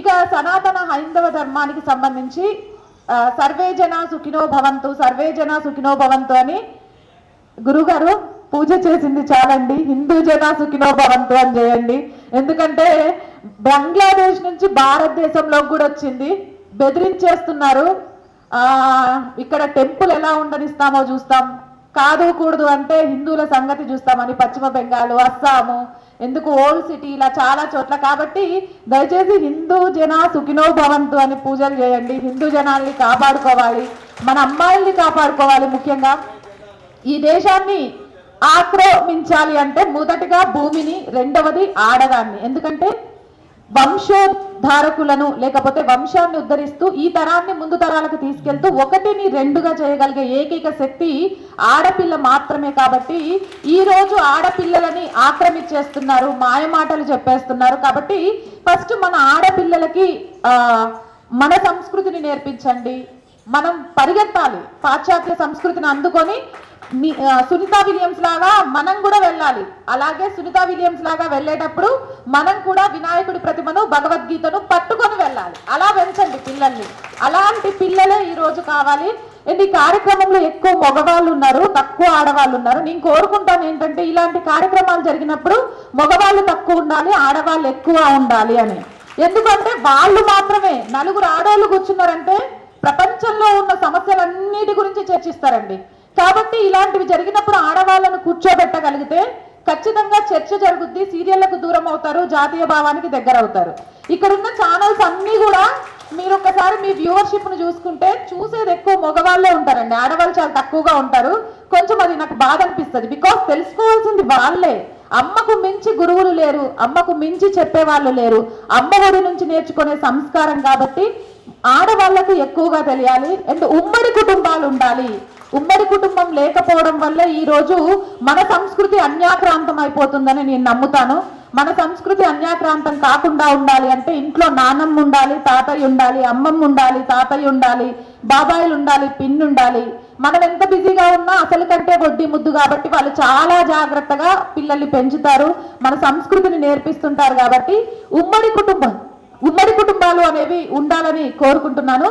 ఇక సనాతన హైందవ ధర్మానికి సంబంధించి సర్వే జన సుఖినో భవంతు సర్వే జన సుఖినో భవంతు అని గురుగారు పూజ చేసింది చాలండి. హిందూ జన సుఖినో భవంతు అని చేయండి. ఎందుకంటే బంగ్లాదేశ్ నుంచి భారతదేశంలో కూడా వచ్చింది. బెదిరించేస్తున్నారు. ఇక్కడ టెంపుల్ ఎలా ఉండనిస్తామో చూస్తాం. కాదు కూడదు అంటే హిందువుల సంగతి చూస్తామని పశ్చిమ బెంగాల్ అస్సాము ఎందుకు ఓల్డ్ సిటీ ఇలా చాలా చోట్ల? కాబట్టి దయచేసి హిందూ జన సుఖినో భవంతు అని పూజలు చేయండి. హిందూ జనాల్ని కాపాడుకోవాలి. మన అమ్మాయిల్ని కాపాడుకోవాలి ముఖ్యంగా. ఈ దేశాన్ని ఆక్రమించాలి అంటే మొదటిగా భూమిని రెండవది ఆడదాన్ని. ఎందుకంటే వంశోద్ధారకులను లేకపోతే వంశాన్ని ఉద్ధరిస్తూ ఈ తరాన్ని ముందు తరాలకు తీసుకెళ్తూ ఒకటిని రెండుగా చేయగలిగే ఏకైక శక్తి ఆడపిల్ల మాత్రమే కాబట్టి ఈ రోజు ఆడపిల్లలని ఆక్రమించేస్తున్నారు మాయమాటలు చెప్పేస్తున్నారు కాబట్టి ఫస్ట్ మన ఆడపిల్లలకి మన సంస్కృతిని నేర్పించండి. మనం పరిగెత్తాలి పాశ్చాత్య సంస్కృతిని అందుకొని మీ- సునీతా విలియమ్స్ లాగా మనం కూడా వెళ్ళాలి. అలాగే సునీతా విలియమ్స్ లాగా వెళ్ళేటప్పుడు మనం కూడా వినాయకుడి ప్రతిమను భగవద్గీతను పట్టుకొని వెళ్ళాలి. అలా పెంచండి పిల్లల్ని. అలాంటి పిల్లలే ఈరోజు కావాలి. అండ్ ఈ కార్యక్రమంలో ఎక్కువ మగవాళ్ళు ఉన్నారు తక్కువ ఆడవాళ్ళు ఉన్నారు. నేను కోరుకుంటాను ఏంటంటే ఇలాంటి కార్యక్రమాలు జరిగినప్పుడు మగవాళ్ళు తక్కువ ఉండాలి ఆడవాళ్ళు ఎక్కువ ఉండాలి అని. ఎందుకంటే వాళ్ళు మాత్రమే నలుగురు ఆడవాళ్ళు కూర్చున్నారంటే ప్రపంచంలో ఉన్న సమస్యలన్నిటి గురించి చర్చిస్తారండి. కాబట్టి ఇలాంటివి జరిగినప్పుడు ఆడవాళ్ళను కూర్చోబెట్టగలిగితే ఖచ్చితంగా చర్చ జరుగుద్ది సీరియళ్ళకు దూరం అవుతారు జాతీయ భావానికి దగ్గర అవుతారు. ఇక్కడున్న ఛానల్స్ అన్నీ కూడా మీరు ఒకసారి మీ వ్యూవర్షిప్ను చూసుకుంటే చూసేది ఎక్కువ మగవాళ్ళే ఉంటారండి. ఆడవాళ్ళు చాలా తక్కువగా ఉంటారు. కొంచెం అది నాకు బాధ అనిపిస్తుంది. బికాస్ తెలుసుకోవాల్సింది వాళ్ళే. అమ్మకు మించి గురువులు లేరు. అమ్మకు మించి చెప్పేవాళ్ళు లేరు. అమ్మ ఒడి నుంచి నేర్చుకునే సంస్కారం కాబట్టి ఆడవాళ్ళకు ఎక్కువగా తెలియాలి. అండ్ ఉమ్మడి కుటుంబాలు ఉండాలి. ఉమ్మడి కుటుంబం లేకపోవడం వల్ల ఈరోజు మన సంస్కృతి అన్యాక్రాంతం అయిపోతుందని నేను నమ్ముతాను. మన సంస్కృతి అన్యాక్రాంతం కాకుండా ఉండాలి అంటే ఇంట్లో నానమ్మ ఉండాలి తాతయ్య ఉండాలి అమ్మమ్మ ఉండాలి తాతయ్య ఉండాలి బాబాయిలు ఉండాలి పిన్ ఉండాలి. మనం ఎంత బిజీగా ఉన్నా అసలు కంటే వడ్డీ ముద్దు కాబట్టి వాళ్ళు చాలా జాగ్రత్తగా పిల్లల్ని పెంచుతారు. మన సంస్కృతిని నేర్పిస్తుంటారు కాబట్టి ఉమ్మడి కుటుంబం ఉమ్మడి కుటుంబాలు అనేవి ఉండాలని కోరుకుంటున్నాను.